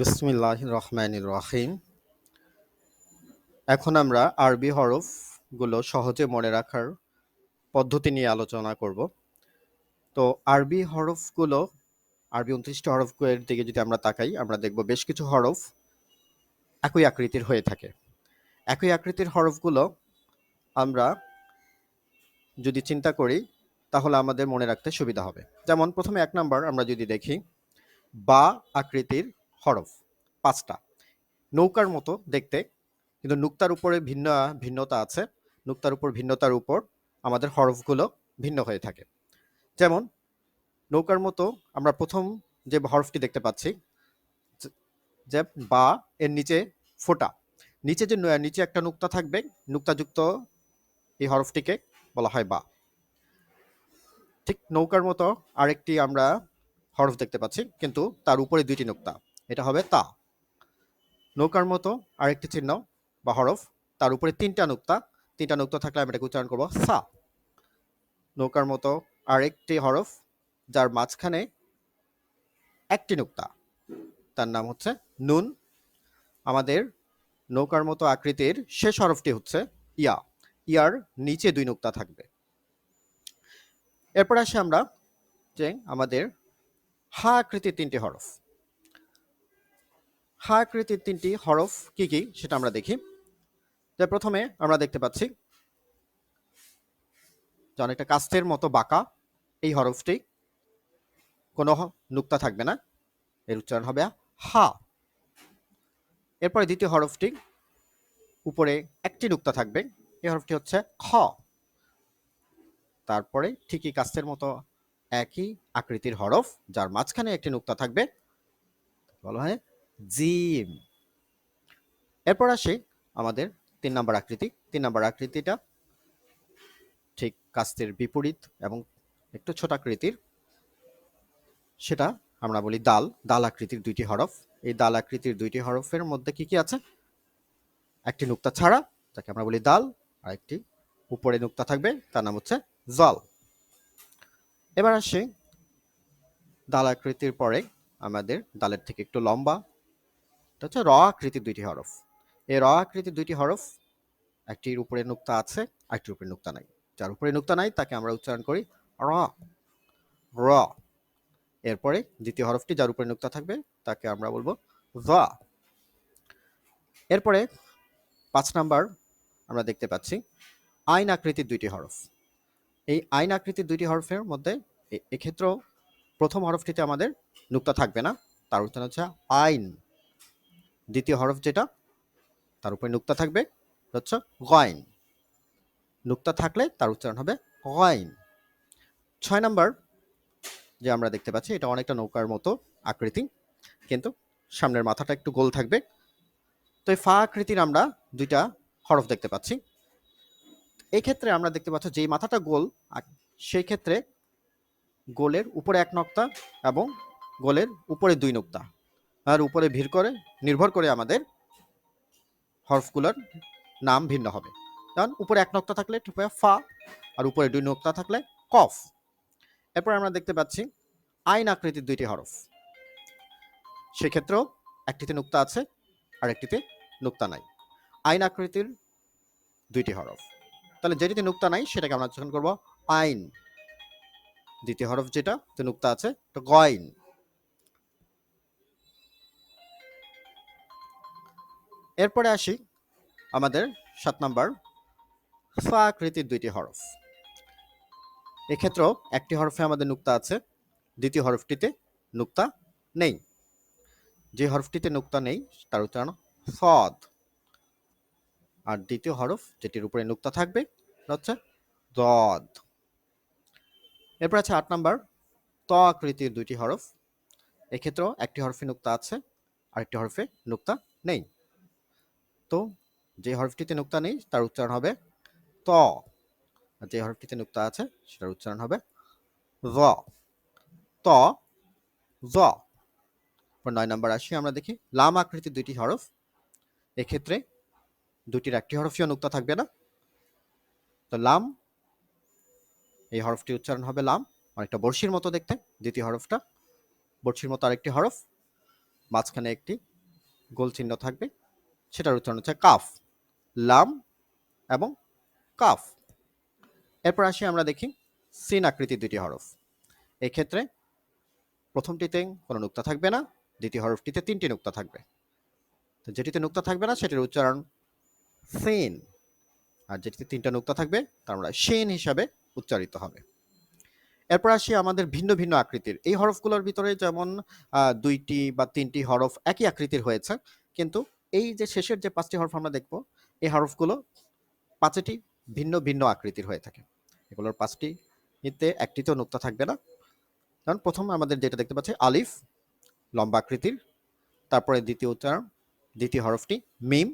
বিসমিল্লাহ রহমান রহিম। এখন আমরা আরবি হরফগুলো সহজে মনে রাখার পদ্ধতি নিয়ে আলোচনা করব। তো আরবি হরফগুলো, আরবি উনত্রিশটি হরফের দিকে যদি আমরা তাকাই, আমরা দেখব বেশ কিছু হরফ একই আকৃতির হয়ে থাকে। একই আকৃতির হরফগুলো আমরা যদি চিন্তা করি, তাহলে আমাদের মনে রাখতে সুবিধা হবে। যেমন প্রথমে এক নাম্বার আমরা যদি দেখি, বা আকৃতির হরফ, পাঁচটা। নৌকার মতো দেখতে, কিন্তু নুক্তার উপরে ভিন্ন, ভিন্নতা আছে। নুক্তার উপর ভিন্নতার উপর আমাদের হরফগুলো ভিন্ন হয়ে থাকে। যেমন, নৌকার মতো আমরা প্রথম যে হরফটি দেখতে পাচ্ছি, যে- বা এর নিচে ফোঁটা। নিচে যে নিচে একটা নুক্তা থাকবে, নুক্তাযুক্ত এই হরফটিকে বলা হয় বা। ঠিক নৌকার মতো আরেকটি আমরা হরফ দেখতে পাচ্ছি, কিন্তু তার উপরে দুইটি নুক্তা। এটা হবে তা। নৌকার মতো আরেকটি চিহ্ন বা হরফ, তার উপরে তিনটা নুক্তা। তিনটা নুক্তা থাকলে আমি এটাকে উচ্চারণ করব সা। নৌকার মতো আরেকটি হরফ, যার মাঝখানে একটি নুক্তা। তার নাম হচ্ছে নুন। আমাদের নৌকার মতো আকৃতির শেষ হরফটি হচ্ছে ইয়া। ইয়ার নিচে দুই নুক্তা থাকবে। এরপর আসি আমরা যে আমাদের হা আকৃতির তিনটি হরফ। হা আকৃতির তিনটি হরফ কি কি সেটা আমরা দেখি। যে প্রথমে আমরা দেখতে পাচ্ছি যে অনেকটা কাস্তের মতো বাঁকা এই হরফটি, কোনো নুক্তা থাকবে না, এর উচ্চারণ হবে হা। এরপরে দ্বিতীয় হরফটি, উপরে একটি নুক্তা থাকবে, এই হরফটি হচ্ছে খ। তারপরে ঠিকই কাস্তের মতো একই আকৃতির হরফ, যার মাঝখানে একটি নুক্তা থাকবে, বলা হয় জিম। এরপর আসি আমাদের তিন নম্বর আকৃতি। তিন নম্বর আকৃতিটা ঠিক কাস্তের বিপরীত এবং একটু ছোট আকৃতির। সেটা আমরা বলি দাল। দাল আকৃতির দুইটি হরফ। এই দাল আকৃতির দুইটি হরফের মধ্যে কি কি আছে? একটি নুক্তা ছাড়া, যাকে আমরা বলি দাল আর একটি উপরে নুক্তা থাকবে, তার নাম হচ্ছে জল। এবার আসি দাল আকৃতির পরে আমাদের দালের থেকে একটু লম্বা এটা হচ্ছে র আকৃতির দুইটি হরফ। এই র আকৃতির দুইটি হরফ, একটির উপরে নুক্তা আছে, আরেকটির উপরে নুক্তা নাই। যার উপরে নুক্তা নাই, তাকে আমরা উচ্চারণ করি র। র। এরপরে দ্বিতীয় হরফটি যার উপরে নুক্তা থাকবে, তাকে আমরা বলব রা এরপরে পাঁচ নাম্বার আমরা দেখতে পাচ্ছি, আইন আকৃতির দুইটি হরফ। এই আইন আকৃতির দুইটি হরফের মধ্যে এক্ষেত্রেও প্রথম হরফটিতে আমাদের নুক্তা থাকবে না, তার উচ্চারণ হচ্ছে আইন। দ্বিতীয় হরফ যেটা, তার উপরে নুক্তা থাকবে হচ্ছে গয়ন। নুক্তা থাকলে তার উচ্চারণ হবে গয়ন। ছয় নাম্বার যে আমরা দেখতে পাচ্ছি, এটা অনেকটা নৌকার মতো আকৃতি, কিন্তু সামনের মাথাটা একটু গোল থাকবে। তো এই ফা আকৃতির আমরা দুইটা হরফ দেখতে পাচ্ছি। এই ক্ষেত্রে আমরা দেখতে পাচ্ছি যেই মাথাটা গোল সেই ক্ষেত্রে গোলের উপরে এক নক্তা এবং গোলের উপরে দুই নক্তা। আর উপরে ভিড় করে, নির্ভর করে আমাদের হরফগুলোর নাম ভিন্ন হবে। কারণ উপরে এক নক্তা থাকলে ফা, আর উপরে দুই নক্তা থাকলে কফ। এরপর আমরা দেখতে পাচ্ছি আইন আকৃতির দুইটি হরফ। সেক্ষেত্রেও একটিতে নুক্তা আছে, আর একটিতে নুক্তা নাই। আইন আকৃতির দুইটি হরফ। তাহলে যেটিতে নুক্তা নাই, সেটাকে আমরা যখন করব আইন। দ্বিতীয় হরফ যেটা নুক্তা আছে তো গয়ন এরপরে আসি আমাদের সাত নাম্বার ফা আকৃতির দুইটি হরফ। এক্ষেত্রেও একটি হরফে আমাদের নুক্তা আছে, দ্বিতীয় হরফটিতে নুক্তা নেই। যে হরফটিতে নুক্তা নেই, তার উচ্চারণ ফদ। আর দ্বিতীয় হরফ যেটির উপরে নুক্তা থাকবে হচ্ছে দদ। এরপর আছে আট নাম্বার ত আকৃতির দুইটি হরফ। এক্ষেত্রেও একটি হরফে নুক্তা আছে, আরেকটি হরফে নুক্তা নেই। তো যে হরফটিতে নুক্তা নেই, তার উচ্চারণ হবে ত। যে হরফটিতে নুক্তা আছে, সেটার উচ্চারণ হবে র। ত, জ। নয় নম্বর আসি আমরা দেখি। লাম আকৃতির দুইটি হরফ। এক্ষেত্রে দুটির একটি হরফিও নুক্তা থাকবে না। তো লাম, এই হরফটি উচ্চারণ হবে লাম। অনেকটা বর্ষির মতো দেখতে, দ্বিতীয় হরফটা। বর্ষির মতো আরেকটি হরফ। মাঝখানে একটি গোল চিহ্ন থাকবে। সেটার উচ্চারণ হচ্ছে কাফ, লাম এবং কাফ। এরপর আসি আমরা দেখি সিন আকৃতির দুটি হরফ। এই ক্ষেত্রে প্রথমটিতে কোনো নুক্তা থাকবে না, দ্বিতীয় হরফটিতে তিনটি নুক্তা থাকবে। তো যেটিতে নুক্তা থাকবে না, সেটির উচ্চারণ সিন। আর যেটিতে তিনটা নুক্তা থাকবে, তার আমরা সেন হিসাবে উচ্চারিত হবে। এরপর আসি আমাদের ভিন্ন ভিন্ন আকৃতির। এই হরফগুলোর ভিতরে যেমন দুইটি বা তিনটি হরফ একই আকৃতির হয়েছে, কিন্তু এই যে শেষের যে পাঁচটি হরফ আমরা দেখব, এই হরফগুলো পাঁচটি ভিন্ন ভিন্ন আকৃতির হয়ে থাকে। এগুলোর পাঁচটি একটিতেও নুক্তা থাকবে না। কারণ প্রথম আমাদের যেটা দেখতে পাচ্ছি, আলিফ, লম্বা আকৃতির। তারপরে দ্বিতীয় উচ্চারণ দ্বিতীয় হরফটি মিম।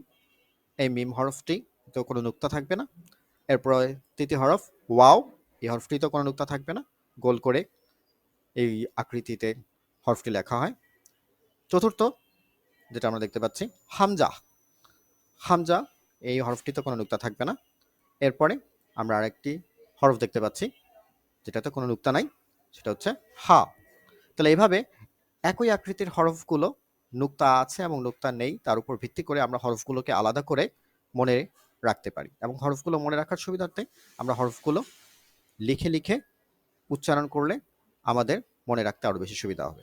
এই মিম হরফটি তো কোনো নুক্তা থাকবে না। এরপরে তৃতীয় হরফ ওয়াও, এই হরফটিতেও কোনো নুক্তা থাকবে না। গোল করে এই আকৃতিতে হরফটি লেখা হয়। চতুর্থ যেটা আমরা দেখতে পাচ্ছি। হামজা। হামজা, এই হরফটিতে কোনো নুক্তা থাকবে না। এরপরে আমরা আরেকটি হরফ দেখতে পাচ্ছি, যেটাতে কোনো নুক্তা নাই, সেটা হচ্ছে হা। তাহলে এইভাবে একই আকৃতির হরফগুলো নুক্তা আছে এবং নুক্তা নেই, তার উপর ভিত্তি করে আমরা হরফগুলোকে আলাদা করে মনে রাখতে পারি এবং হরফগুলো মনে রাখার সুবিধার্থে আমরা হরফগুলো লিখে লিখে উচ্চারণ করলে আমাদের মনে রাখতে আরও বেশি সুবিধা হবে।